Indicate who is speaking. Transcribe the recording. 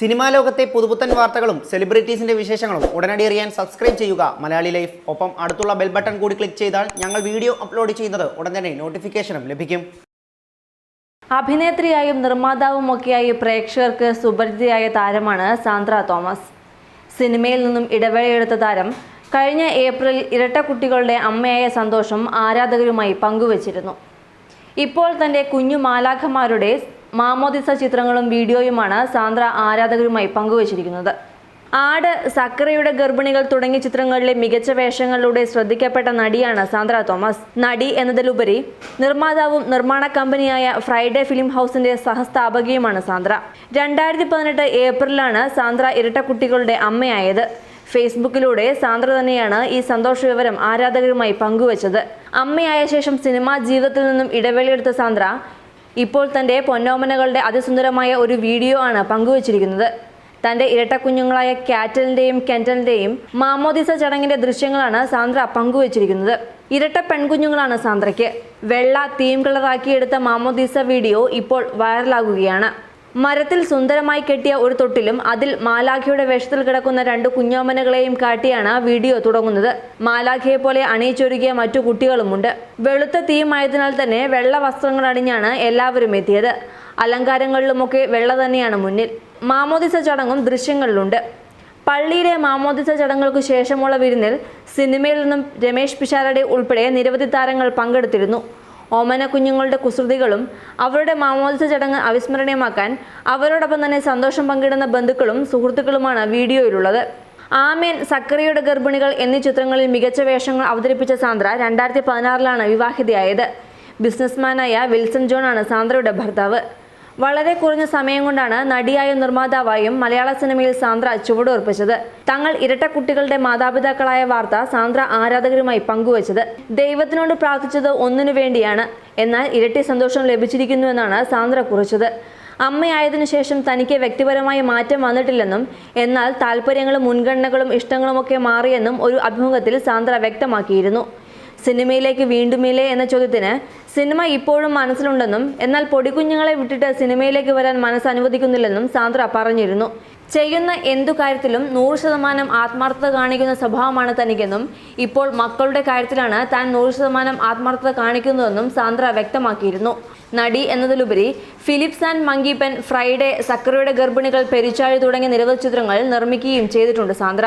Speaker 1: Cinema ലോകത്തെ പുതുപുത്തൻ വാർത്തകളും സെലിബ്രിറ്റീസിന്റെ വിശേഷങ്ങളും ഉടനടി അറിയാൻ സബ്സ്ക്രൈബ് ചെയ്യുക. മലയാളി ലൈഫ്. ഒപ്പം അടുത്തുള്ള ബെൽ ബട്ടൺ കൂടി ക്ലിക്ക് ചെയ്താൽ ഞങ്ങൾ വീഡിയോ അപ്ലോഡ് ചെയ്യുന്നത് ഉടൻ തന്നെ നോട്ടിഫിക്കേഷനും ലഭിക്കും.
Speaker 2: അഭിനേത്രിയായും നിർമ്മാതാവുമൊക്കെയായി പ്രേക്ഷകർക്ക് സുപരിചിതയായ താരമാണ് സാന്ദ്ര തോമസ്. സിനിമയിൽ നിന്നും ഇടവേളയെടുത്ത താരം കഴിഞ്ഞ ഏപ്രിൽ ഇരട്ട കുട്ടികളുടെ അമ്മയായ സന്തോഷം ആരാധകരുമായി പങ്കുവച്ചിരുന്നു. ഇപ്പോൾ തന്റെ കുഞ്ഞു മാലാഖമാരുടെ മാമോദിസ ചിത്രങ്ങളും വീഡിയോയുമാണ് സാന്ദ്ര ആരാധകരുമായി പങ്കുവച്ചിരിക്കുന്നത്. ആട് സക്കറയുടെ ഗർഭിണികൾ തുടങ്ങിയ ചിത്രങ്ങളിലെ മികച്ച വേഷങ്ങളിലൂടെ ശ്രദ്ധിക്കപ്പെട്ട നടിയാണ് സാന്ദ്ര തോമസ്. നടി എന്നതിലുപരി നിർമ്മാതാവും നിർമ്മാണ കമ്പനിയായ ഫ്രൈഡേ ഫിലിം ഹൗസിന്റെ സഹസ്ഥാപകയുമാണ് സാന്ദ്ര. രണ്ടായിരത്തി പതിനെട്ട് ഏപ്രിലാണ് സാന്ദ്ര ഇരട്ടക്കുട്ടികളുടെ അമ്മയായത്. ഫേസ്ബുക്കിലൂടെ സാന്ദ്ര തന്നെയാണ് ഈ സന്തോഷ വിവരം ആരാധകരുമായി പങ്കുവച്ചത്. അമ്മയായ ശേഷം സിനിമാ ജീവിതത്തിൽ നിന്നും ഇടവേളയെടുത്ത സാന്ദ്ര ഇപ്പോൾ തന്റെ പൊന്നോമനകളുടെ അതിസുന്ദരമായ ഒരു വീഡിയോ ആണ് പങ്കുവച്ചിരിക്കുന്നത്. തന്റെ ഇരട്ടക്കുഞ്ഞുങ്ങളായ കാറ്റലിന്റെയും കെന്റലിന്റെയും മാമോദിസ ചടങ്ങിന്റെ ദൃശ്യങ്ങളാണ് സാന്ദ്ര പങ്കുവച്ചിരിക്കുന്നത്. ഇരട്ട പെൺകുഞ്ഞുങ്ങളാണ് സാന്ദ്രയ്ക്ക്. വെള്ള തീം കളറാക്കിയെടുത്ത മാമോദിസ വീഡിയോ ഇപ്പോൾ വൈറലാകുകയാണ്. മരത്തിൽ സുന്ദരമായി കെട്ടിയ ഒരു തൊട്ടിലും അതിൽ മാലാഖയുടെ വേഷത്തിൽ കിടക്കുന്ന രണ്ട് കുഞ്ഞോമനകളെയും കാട്ടിയാണ് വീഡിയോ തുടങ്ങുന്നത്. മാലാഖയെ പോലെ അണിയിച്ചൊരുക്കിയ മറ്റു കുട്ടികളുമുണ്ട്. വെളുത്ത തീയുമായതിനാൽ തന്നെ വെള്ള വസ്ത്രങ്ങൾ അണിഞ്ഞാണ് എല്ലാവരും എത്തിയത്. അലങ്കാരങ്ങളിലുമൊക്കെ വെള്ള തന്നെയാണ് മുന്നിൽ. മാമോദിസ ചടങ്ങും ദൃശ്യങ്ങളിലുണ്ട്. പള്ളിയിലെ മാമോദിസ ചടങ്ങുകൾക്ക് ശേഷമുള്ള വിരുന്നിൽ സിനിമയിൽ നിന്നും രമേശ് പിഷാരടെ ഉൾപ്പെടെ നിരവധി താരങ്ങൾ പങ്കെടുത്തിരുന്നു. ഓമന കുഞ്ഞുങ്ങളുടെ കുസൃതികളും അവരുടെ മാമോദിസ ചടങ്ങ് അവിസ്മരണീയമാക്കാൻ അവരോടൊപ്പം തന്നെ സന്തോഷം പങ്കിടുന്ന ബന്ധുക്കളും സുഹൃത്തുക്കളുമാണ് വീഡിയോയിലുള്ളത്. ആമേൻ സക്കറിയുടെ ഗർഭിണികൾ എന്നീ ചിത്രങ്ങളിൽ മികച്ച വേഷങ്ങൾ അവതരിപ്പിച്ച സാന്ദ്ര രണ്ടായിരത്തി പതിനാറിലാണ് വിവാഹിതയായത്. ബിസിനസ്മാനായ വിൽസൺ ജോൺ ആണ് സാന്ദ്രയുടെ ഭർത്താവ്. വളരെ കുറഞ്ഞ സമയം കൊണ്ടാണ് നടിയായ നിർമ്മാതാവായും മലയാള സിനിമയിൽ സാന്ദ്ര ചുവടുറപ്പിച്ചത്. തങ്ങൾ ഇരട്ട കുട്ടികളുടെ മാതാപിതാക്കളായ വാർത്ത സാന്ദ്ര ആരാധകരുമായി പങ്കുവച്ചത്. ദൈവത്തിനോട് പ്രാർത്ഥിച്ചത് ഒന്നിനു വേണ്ടിയാണ്. എന്നാൽ ഇരട്ടി സന്തോഷം ലഭിച്ചിരിക്കുന്നുവെന്നാണ് സാന്ദ്ര കുറിച്ചത്. അമ്മയായതിനു ശേഷം തനിക്ക് വ്യക്തിപരമായി മാറ്റം വന്നിട്ടില്ലെന്നും എന്നാൽ താല്പര്യങ്ങളും മുൻഗണനകളും ഇഷ്ടങ്ങളുമൊക്കെ മാറിയെന്നും ഒരു അഭിമുഖത്തിൽ സാന്ദ്ര വ്യക്തമാക്കിയിരുന്നു. സിനിമയിലേക്ക് വീണ്ടുമില്ലേ എന്ന ചോദ്യത്തിന് സിനിമ ഇപ്പോഴും മനസ്സിലുണ്ടെന്നും എന്നാൽ പൊടിക്കുഞ്ഞുങ്ങളെ വിട്ടിട്ട് സിനിമയിലേക്ക് വരാൻ മനസ്സ് അനുവദിക്കുന്നില്ലെന്നും സാന്ദ്ര പറഞ്ഞിരുന്നു. ചെയ്യുന്ന എന്തു കാര്യത്തിലും നൂറ് ശതമാനം ആത്മാർത്ഥത കാണിക്കുന്ന സ്വഭാവമാണ് തനിക്കെന്നും ഇപ്പോൾ മക്കളുടെ കാര്യത്തിലാണ് താൻ നൂറ് ശതമാനം ആത്മാർത്ഥത കാണിക്കുന്നതെന്നും സാന്ദ്ര വ്യക്തമാക്കിയിരുന്നു. നടി എന്നതിലുപരി Philips and monkey pen Friday സക്കറയുടെ ഗർഭിണികൾ പെരിച്ചാഴി തുടങ്ങിയ നിരവധി ചിത്രങ്ങൾ നിർമ്മിക്കുകയും ചെയ്തിട്ടുണ്ട് സാന്ദ്ര.